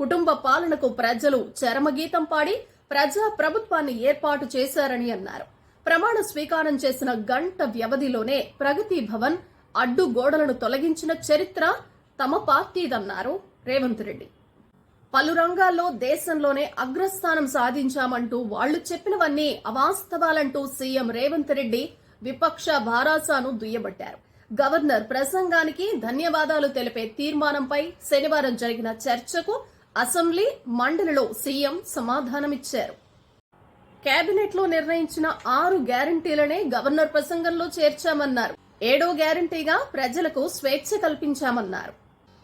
కుటుంబ పాలనకు ప్రజలు చరమగీతం పాడి ప్రజా ప్రభుత్వాన్ని ఏర్పాటు చేశారని అన్నారు. ప్రమాణ స్వీకారం చేసిన గంట వ్యవధిలోనే ప్రగతి భవన్ అడ్డు గోడలను తొలగించిన చరిత్ర తమ పార్టీదన్నారు. రేవంత్ రెడ్డి. పలు రంగాల్లో దేశంలోనే అగ్రస్థానం సాధించామంటూ వాళ్ళు చెప్పినవన్నీ అవాస్తవాలంటూ సీఎం రేవంత్ రెడ్డి విపక్ష భారాసాను దుయ్యబట్టారు. గవర్నర్ ప్రసంగానికి ధన్యవాదాలు తెలిపే తీర్మానంపై శనివారం జరిగిన చర్చకు అసెంబ్లీ మండలిలో సీఎం సమాధానమిచ్చారు. కేబినెట్లో నిర్ణయించిన ఆరు గ్యారంటీలనే గవర్నర్ ప్రసంగంలో చేర్చామన్నారు. ఏడో గ్యారంటీగా ప్రజలకు స్వేచ్ఛ కల్పించామన్నారు.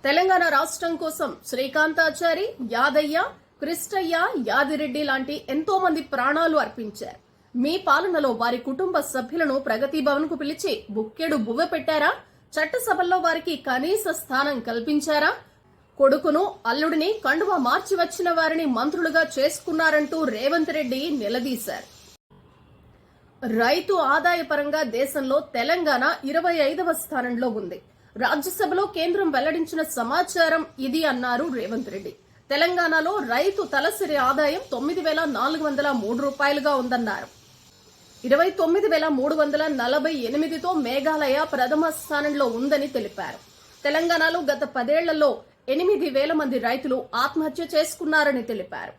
తెలంగాణ రాష్ట్రం కోసం శ్రీకాంతాచారి యాదయ్య కృష్ణయ్య యాదిరెడ్డి లాంటి ఎంతో మంది ప్రాణాలు అర్పించారు. మీ పాలనలో వారి కుటుంబ సభ్యులను ప్రగతి భవన్కు పిలిచి బుక్కెడు బువ్వ పెట్టారా? చట్టసభల్లో వారికి కనీస స్థానం కల్పించారా? కొడుకును అల్లుడిని కండువ మార్చి వచ్చిన వారిని మంత్రులుగా చేసుకున్నారంటూ రేవంత్ రెడ్డి నిలదీశారు. రైతు ఆదాయ పరంగా దేశంలో తెలంగాణ ఇరవై ఐదవ స్థానంలో ఉంది. రాజ్యసభలో కేంద్రం వెల్లడించిన సమాచారం ఇది అన్నారు రేవంత్ రెడ్డి. తెలంగాణలో రైతు తలసరి ఆదాయం తొమ్మిది వేల నాలుగు వందల మూడు రూపాయలుగా ఉందన్నారు. ఇరవై తొమ్మిది వేల మూడు వందల నలభై ఎనిమిదితో మేఘాలయ ప్రథమ స్థానంలో ఉందని తెలిపారు. తెలంగాణలో గత పదేళ్ళలో ఎనిమిది వేల మంది రైతులు ఆత్మహత్య చేసుకున్నారని తెలిపారు.